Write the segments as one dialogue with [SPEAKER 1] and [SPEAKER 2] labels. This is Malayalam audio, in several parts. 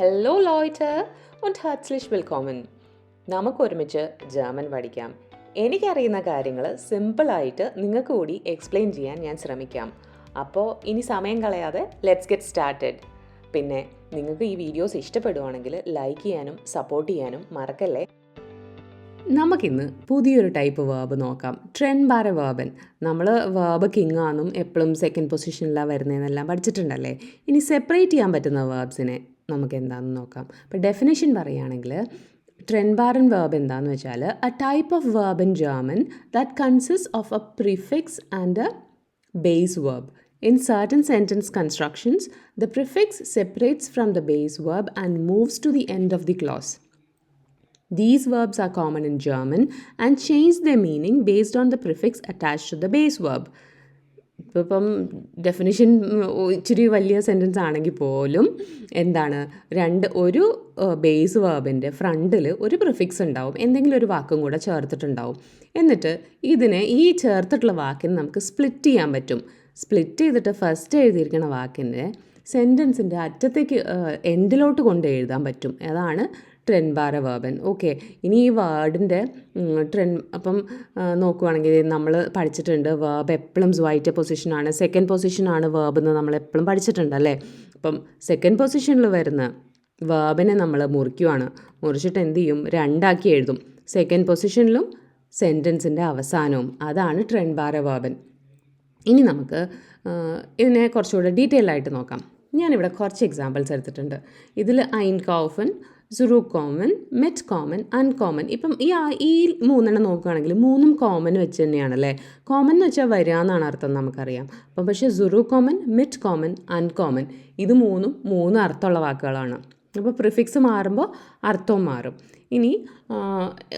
[SPEAKER 1] ഹലോ ലോയ്റ്റ് und herzlich willkommen. നമുക്ക് ഒരുമിച്ച് ജർമ്മൻ പഠിക്കാം. എനിക്കറിയുന്ന കാര്യങ്ങൾ സിമ്പിളായിട്ട് നിങ്ങൾക്ക് കൂടി എക്സ്പ്ലെയിൻ ചെയ്യാൻ ഞാൻ ശ്രമിക്കാം. അപ്പോൾ ഇനി സമയം കളയാതെ ലെറ്റ്സ് ഗെറ്റ് സ്റ്റാർട്ടഡ് പിന്നെ നിങ്ങൾക്ക് ഈ വീഡിയോസ് ഇഷ്ടപ്പെടുവാണെങ്കിൽ ലൈക്ക് ചെയ്യാനും സപ്പോർട്ട് ചെയ്യാനും മറക്കല്ലേ? നമുക്കിന്ന് പുതിയൊരു ടൈപ്പ് വേർബ് നോക്കാം. ട്രെൻഡ് ബാര വേർബൻ നമ്മൾ വേർബ് കിങ് ആണെന്നും എപ്പോഴും സെക്കൻഡ് പൊസിഷനിലാണ് വരുന്നതെന്നെല്ലാം പഠിച്ചിട്ടുണ്ടല്ലേ? ഇനി സെപ്പറേറ്റ് ചെയ്യാൻ പറ്റുന്ന വേർബ്സിനെ നമുക്ക് എന്താണെന്ന് നോക്കാം അപ്പോൾ ഡെഫിനേഷൻ പറയുകയാണെങ്കിൽ ട്രെൻഡ് ബാരൻ വേർബ് എന്താണെന്ന് വെച്ചാൽ a type of verb in German that consist of a prefix and a base verb. In certain sentence constructions, the prefix separates from the base verb and moves to the end of the clause. These verbs are common in German and change their meaning based on the prefix attached to the base verb. ഇപ്പം ഡെഫിനിഷൻ ഇച്ചിരി വലിയ സെന്റൻസ് ആണെങ്കിൽ പോലും എന്താണ് രണ്ട് ഒരു ബേസ് വേർബിന്റെ ഫ്രണ്ടിൽ ഒരു പ്രിഫിക്സ് ഉണ്ടാവും എന്തെങ്കിലും ഒരു വാക്കും കൂടെ ചേർത്തിട്ടുണ്ടാവും. എന്നിട്ട് ഇതിനെ ഈ ചേർത്തിട്ടുള്ള വാക്കിന് നമുക്ക് സ്പ്ലിറ്റ് ചെയ്യാൻ പറ്റും. സ്പ്ലിറ്റ് ചെയ്തിട്ട് ഫസ്റ്റ് എഴുതിയിരിക്കുന്ന വാക്കിന്റെ സെന്റൻസിന്റെ അറ്റത്തേക്ക് എൻഡിലോട്ട് കൊണ്ട് എഴുതാൻ പറ്റും. അതാണ് ട്രെൻഡ് ബാര വേർബൻ ഓക്കെ ഇനി ഈ വേർഡിന്റെ ട്രെൻ അപ്പം നോക്കുവാണെങ്കിൽ നമ്മൾ പഠിച്ചിട്ടുണ്ട് വേർബ് എപ്പോഴും സ്വൈറ്റ് പൊസിഷനാണ് സെക്കൻഡ് പൊസിഷനാണ് വേർബ് എന്ന് നമ്മൾ എപ്പോഴും പഠിച്ചിട്ടുണ്ട് അല്ലേ? അപ്പം സെക്കൻഡ് പൊസിഷനിൽ വരുന്ന വേർബിനെ നമ്മൾ മുറിക്കുവാണ്. മുറിച്ചിട്ട് എന്ത് ചെയ്യും? രണ്ടാക്കി എഴുതും. സെക്കൻഡ് പൊസിഷനിലും സെന്റൻസിന്റെ അവസാനവും. അതാണ് ട്രെൻഡ് ബാര വേർബൻ ഇനി നമുക്ക് ഇതിനെ കുറച്ചുകൂടെ ഡീറ്റെയിൽ ആയിട്ട് നോക്കാം. ഞാനിവിടെ കുറച്ച് എക്സാമ്പിൾസ് എടുത്തിട്ടുണ്ട്. ഇതിൽ ഐൻ കൗഫൻ സുറു കോമൺ മെറ്റ് കോമൺ അൺകോമൺ ഇപ്പം ഈ ഈ മൂന്നെണ്ണം നോക്കുകയാണെങ്കിൽ മൂന്നും കോമൺ വെച്ച് തന്നെയാണ് അല്ലേ കോമൺ എന്ന് വെച്ചാൽ വരിക എന്നാണ് അർത്ഥം നമുക്കറിയാം. അപ്പം പക്ഷേ സുറൂ കോമൺ മെറ്റ് കോമൺ അൺകോമൺ ഇത് മൂന്നും മൂന്ന് അർത്ഥമുള്ള വാക്കുകളാണ്. അപ്പോൾ പ്രിഫിക്സ് മാറുമ്പോൾ അർത്ഥവും മാറും. ഇനി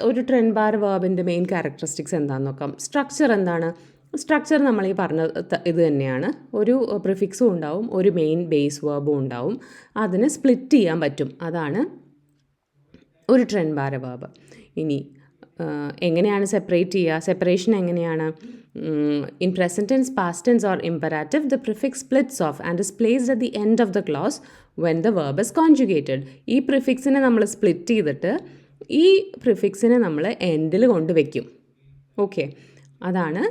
[SPEAKER 1] ഒരു ട്രെൻഡ് ബാർ വേർബിന്റെ മെയിൻ ക്യാരക്ടറിസ്റ്റിക്സ് എന്താണെന്ന് നോക്കാം. സ്ട്രക്ചർ എന്താണ്? സ്ട്രക്ചർ നമ്മൾ ഈ പറഞ്ഞ ഇത് തന്നെയാണ്. ഒരു പ്രിഫിക്സും ഉണ്ടാവും ഒരു മെയിൻ ബേസ് വേർബും ഉണ്ടാവും. അതിന് സ്പ്ലിറ്റ് ചെയ്യാൻ പറ്റും. അതാണ് ഒരു ട്രെൻഡ് ഭാരവാബ് ഇനി എങ്ങനെയാണ് സെപ്പറേറ്റ് ചെയ്യുക? സെപ്പറേഷൻ എങ്ങനെയാണ്? In present tense past tense or imperative the prefix splits off and is placed at the end of the clause when the verb is conjugated ഈ പ്രിഫിക്സിനെ നമ്മൾ സ്പ്ലിറ്റ് ചെയ്തിട്ട് ഈ പ്രിഫിക്സിനെ നമ്മൾ എൻഡിൽ കൊണ്ടുവയ്ക്കും ഓക്കെ അതാണ്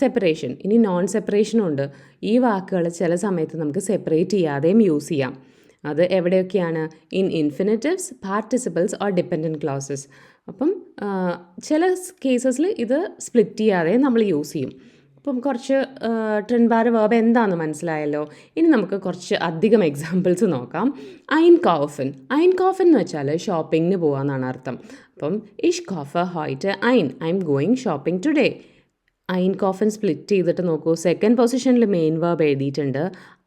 [SPEAKER 1] സെപ്പറേഷൻ ഇനി നോൺ സെപ്പറേഷനും ഉണ്ട്. ഈ വാക്കുകൾ ചില സമയത്ത് നമുക്ക് സെപ്പറേറ്റ് ചെയ്യാതെയും യൂസ് ചെയ്യാം. അത് എവിടെയൊക്കെയാണ്? In infinitives participles or dependent clauses അപ്പം ചില കേസസിൽ ഇത് സ്പ്ലിറ്റ് ചെയ്യാതെ നമ്മൾ യൂസ് ചെയ്യും. അപ്പം കുറച്ച് ട്രെൻബാർ വേർബ് എന്താണെന്ന് മനസ്സിലായല്ലോ? ഇനി നമുക്ക് കുറച്ച് അധികം എക്സാമ്പിൾസ് നോക്കാം. ഐൻ കോഫൻ ഐൻ കോഫൻ എന്ന് വെച്ചാൽ ഷോപ്പിങ്ങിന് പോകാമെന്നാണ് അർത്ഥം. അപ്പം ഇഷ് കോഫ ഹോയിറ്റ് ഐൻ I am going shopping today ഐൻ കോഫൻ സ്പ്ലിറ്റ് ചെയ്തിട്ട് നോക്കൂ. സെക്കൻഡ് പൊസിഷനിൽ മെയിൻ വേർബ് എഴുതിയിട്ടുണ്ട്.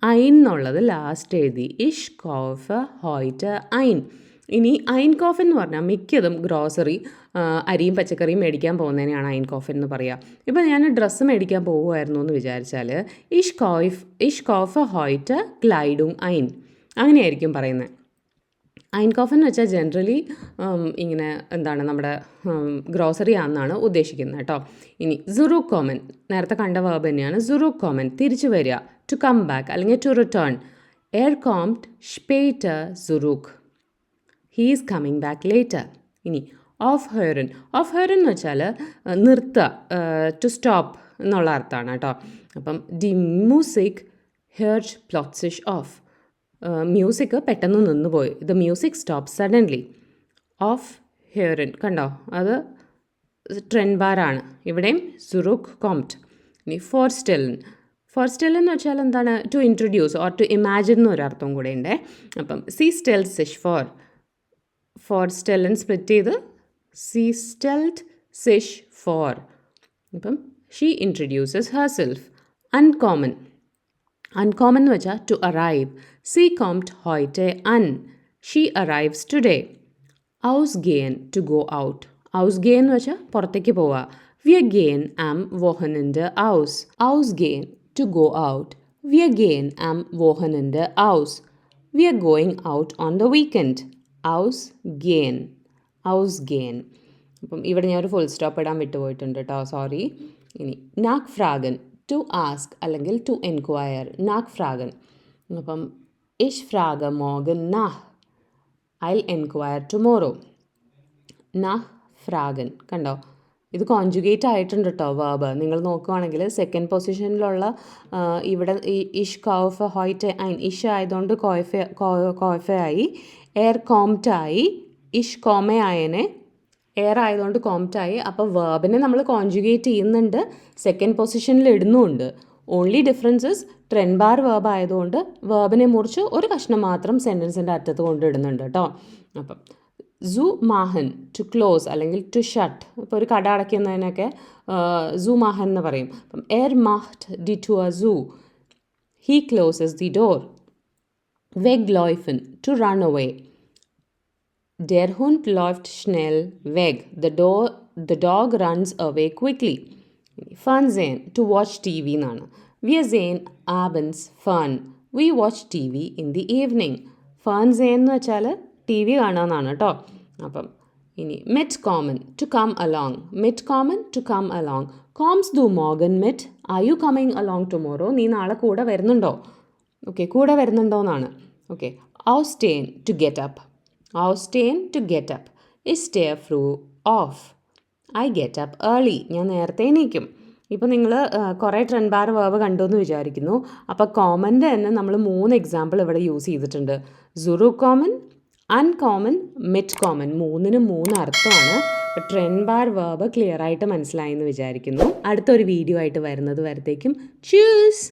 [SPEAKER 1] ഐൻ എന്നുള്ളത് ലാസ്റ്റ് എഴുതി. ഇഷ് കോഫ് ഹോയിറ്റ് ഐൻ ഇനി ഐൻ കോഫൻ എന്ന് പറഞ്ഞാൽ മിക്കതും ഗ്രോസറി അരിയും പച്ചക്കറിയും മേടിക്കാൻ പോകുന്നതിനെയാണ് ഐൻ കോഫൻ എന്ന് പറയുക ഇപ്പോൾ ഞാൻ ഡ്രസ്സ് മേടിക്കാൻ പോകുമായിരുന്നു എന്ന് വിചാരിച്ചാൽ ഇഷ് കോഫ് ഇഷ് കോഫ് ഹോയിറ്റ് ക്ലൈഡും ഐൻ അങ്ങനെയായിരിക്കും പറയുന്നത്. ഐൻ കോഫൻ എന്ന് വെച്ചാൽ ജനറലി ഇങ്ങനെ എന്താണ് നമ്മുടെ ഗ്രോസറി ആണെന്നാണ് ഉദ്ദേശിക്കുന്നത് കേട്ടോ. ഇനി സുറു കോമൻ നേരത്തെ കണ്ട വേർബ് തന്നെയാണ് സുറു കോമൻ തിരിച്ചു വരിക. ടു കം ബാക്ക് അല്ലെങ്കിൽ ടു റിട്ടേൺ എയർ കോംപ്റ്റ് ഷ്പേറ്റർ സുറൂഖ് he is coming back later ഇനി ഓഫ് ഹെയറിൻ ഓഫ് ഹെയറിൻ എന്ന് വെച്ചാൽ നിർത്തുക ടു സ്റ്റോപ്പ് എന്നുള്ള അർത്ഥമാണ് കേട്ടോ. അപ്പം ദി മ്യൂസിക് ഹെയർ പ്ലോട്ട്സിഷ് ഓഫ് മ്യൂസിക് പെട്ടെന്ന് നിന്ന് പോയി ദ മ്യൂസിക് സ്റ്റോപ്പ് സഡൻലി ഓഫ് ഹിയറിൻ കണ്ടോ? അത് ട്രെൻ ബാറാണ് ഇവിടെയും സുറുഖ് കോംറ്റ് ഇനി ഫോർ സ്റ്റെലിൻ ഫോർ സ്റ്റെൽ എന്ന് വെച്ചാൽ എന്താണ്? To introduce or to imagine എന്നൊരർത്ഥം കൂടെ ഉണ്ട്. അപ്പം സി സ്റ്റെൽ സിഷ് ഫോർ ഫോർ സ്റ്റെല്ലൻ സ്പ്ലിറ്റ് ചെയ്ത് സി സ്റ്റെൽഡ് സിഷ് ഫോർ അപ്പം ഷീ ഇൻട്രൊഡ്യൂസസ് ഹെർ സെൽഫ് അൺകോമൺ അൺകോമൺ എന്ന് വെച്ചാൽ ടു അറൈവ് സി കോംറ്റ് ഹോയ്റ്റെ അൻ ഷീ അറൈവ്സ് ടുഡേ ഔസ് ഗെയിൻ ടു ഗോ ഔട്ട് ഔസ് ഗെയിൻ എന്ന് വെച്ചാൽ പുറത്തേക്ക് പോവുക വിയ ഗെയിൻ ആം വോഹനന്റെ ഔസ് ഔസ് ഗെയിൻ ടു ഗോ ഔട്ട് വിയ ഗെയിൻ ആം വോഹനന്റെ ഔസ് we are going out on the weekend ഔസ് ഗെയിൻ ഔസ് ഗെയിൻ അപ്പം ഇവിടെ ഞാൻ ഒരു ഫുൾ സ്റ്റോപ്പ് ഇടാൻ വിട്ടുപോയിട്ടുണ്ട് കേട്ടോ സോറി ഇനി നാക് ഫ്രാഗൻ ടു ആസ്ക് അല്ലെങ്കിൽ ടു എൻക്വയർ നാക് ഫ്രാഗൻ അപ്പം ഇഷ് ഫ്രാഗ മോഗൻ നാഹ് ഐ എൻക്വയർ ടുമോറോ നാഹ് ഫ്രാഗൻ കണ്ടോ? ഇത് കോൺജുഗേറ്റ് ആയിട്ടുണ്ട് കേട്ടോ വേബ് നിങ്ങൾ നോക്കുവാണെങ്കിൽ സെക്കൻഡ് പൊസിഷനിലുള്ള ഇവിടെ ഈ ഇഷ് കോഫ ഹോയ്റ്റ് ഐൻ ഇഷ് ആയതുകൊണ്ട് കോയഫ കോയഫ ആയി. എയർ കോംറ്റായി ഇഷ് കോമ ആയനെ എയർ ആയതുകൊണ്ട് കോംറ്റ് ആയി. അപ്പോൾ വേർബിനെ നമ്മൾ കോൺജുഗേറ്റ് ചെയ്യുന്നുണ്ട്. സെക്കൻഡ് പൊസിഷനിൽ ഇടുന്നുമുണ്ട് ഓൺലി ഡിഫറൻസസ് ട്രെൻ ബാർ വേർബ് ആയതുകൊണ്ട് വേർബിനെ മുറിച്ച് ഒരു കഷ്ണം മാത്രം സെന്റൻസിന്റെ അറ്റത്ത് കൊണ്ട് ഇടുന്നുണ്ട് കേട്ടോ അപ്പം സു മാഹൻ ടു ക്ലോസ് അല്ലെങ്കിൽ ടു ഷട്ട് ഇപ്പോൾ ഒരു കട അടയ്ക്കുന്നതിനൊക്കെ സു മാഹൻ എന്ന് പറയും. അപ്പം എയർ മാഹ്റ്റ് ഡി ടു അ സു ഹീ ക്ലോസസ് ദി ഡോർ വെഗ് ലോയ്ഫൻ to run away Der Hund läuft schnell weg. The, do- the dog runs away quickly. Fun Fernsehen, to watch TV എന്നാണ് Wir sehen abends fun. We watch TV in the evening. Fernsehen എന്ന് വെച്ചാൽ ടി വി കാണാമെന്നാണ് കേട്ടോ അപ്പം ഇനി മെറ്റ് കോമൺ ടു കം അലോങ് മെറ്റ് കോമൺ ടു കം അലോങ് കോംസ് ദു മോഗൻ met are you coming along tomorrow നീ നാളെ കൂടെ വരുന്നുണ്ടോ ഓക്കെ കൂടെ വരുന്നുണ്ടോ എന്നാണ് ഓക്കെ ഔസ്റ്റേൻ ടു ഗെറ്റ് അപ്പ് ഔസ്റ്റേൻ ടു ഗെറ്റ് അപ്പ് ഇസ് സ്റ്റേ ഫ്രൂ ഓഫ് ഐ ഗെറ്റ് അപ്പ് ഏർലി ഞാൻ നേരത്തെ എണീക്കും. ഇപ്പോൾ നിങ്ങൾ കുറേ ട്രെൻഡ് ബാർ വേവ് കണ്ടു എന്ന് വിചാരിക്കുന്നു. അപ്പോൾ കോമന്റെ തന്നെ നമ്മൾ മൂന്ന് എക്സാമ്പിൾ ഇവിടെ യൂസ് ചെയ്തിട്ടുണ്ട്. സുറു കോമൺ അൺകോമൺ മിറ്റ് കോമൺ മൂന്നിനും മൂന്ന് അർത്ഥമാണ്. ട്രെൻഡ് ബാർ വേവ് ക്ലിയർ ആയിട്ട് മനസ്സിലായി എന്ന് വിചാരിക്കുന്നു. അടുത്തൊരു വീഡിയോ ആയിട്ട് വരുന്നത് വരത്തേക്കും. ചൂസ്